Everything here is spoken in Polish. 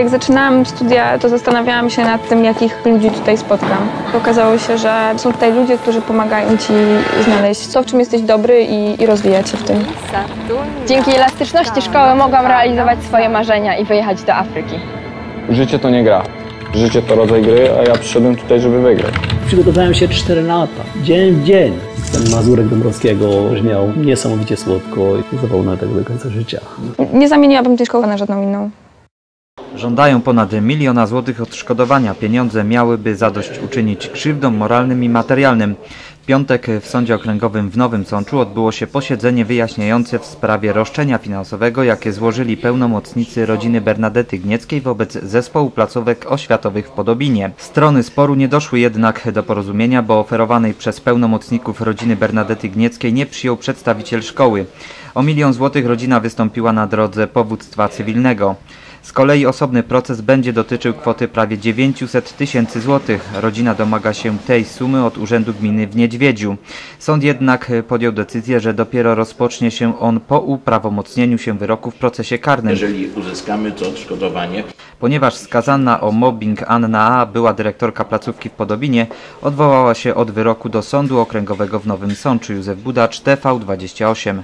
Jak zaczynałam studia, to zastanawiałam się nad tym, jakich ludzi tutaj spotkam. Okazało się, że są tutaj ludzie, którzy pomagają ci znaleźć to, w czym jesteś dobry i, i rozwijać się w tym. Dzięki elastyczności szkoły mogłam realizować swoje marzenia i wyjechać do Afryki. Życie to nie gra. Życie to rodzaj gry, a ja przyszedłem tutaj, żeby wygrać. Przygotowałem się 4 lata, dzień w dzień. Ten Mazurek Dąbrowskiego brzmiał niesamowicie słodko i zapomnę tego do końca życia. Nie zamieniłabym tej szkoły na żadną inną. Żądają ponad miliona złotych odszkodowania. Pieniądze miałyby zadośćuczynić krzywdom moralnym i materialnym. W piątek w Sądzie Okręgowym w Nowym Sączu odbyło się posiedzenie wyjaśniające w sprawie roszczenia finansowego, jakie złożyli pełnomocnicy rodziny Bernadety Gnieckiej wobec zespołu placówek oświatowych w Podobinie. Strony sporu nie doszły jednak do porozumienia, bo oferowanej przez pełnomocników rodziny Bernadety Gnieckiej nie przyjął przedstawiciel szkoły. O milion złotych rodzina wystąpiła na drodze powództwa cywilnego. Z kolei osobny proces będzie dotyczył kwoty prawie 900 tysięcy złotych. Rodzina domaga się tej sumy od Urzędu Gminy w Niedźwiedziu. Sąd jednak podjął decyzję, że dopiero rozpocznie się on po uprawomocnieniu się wyroku w procesie karnym. Jeżeli uzyskamy to odszkodowanie, Ponieważ skazana o mobbing Anna A., była dyrektorka placówki w Podobinie, odwołała się od wyroku do Sądu Okręgowego w Nowym Sączu. Józef Budacz, TV28.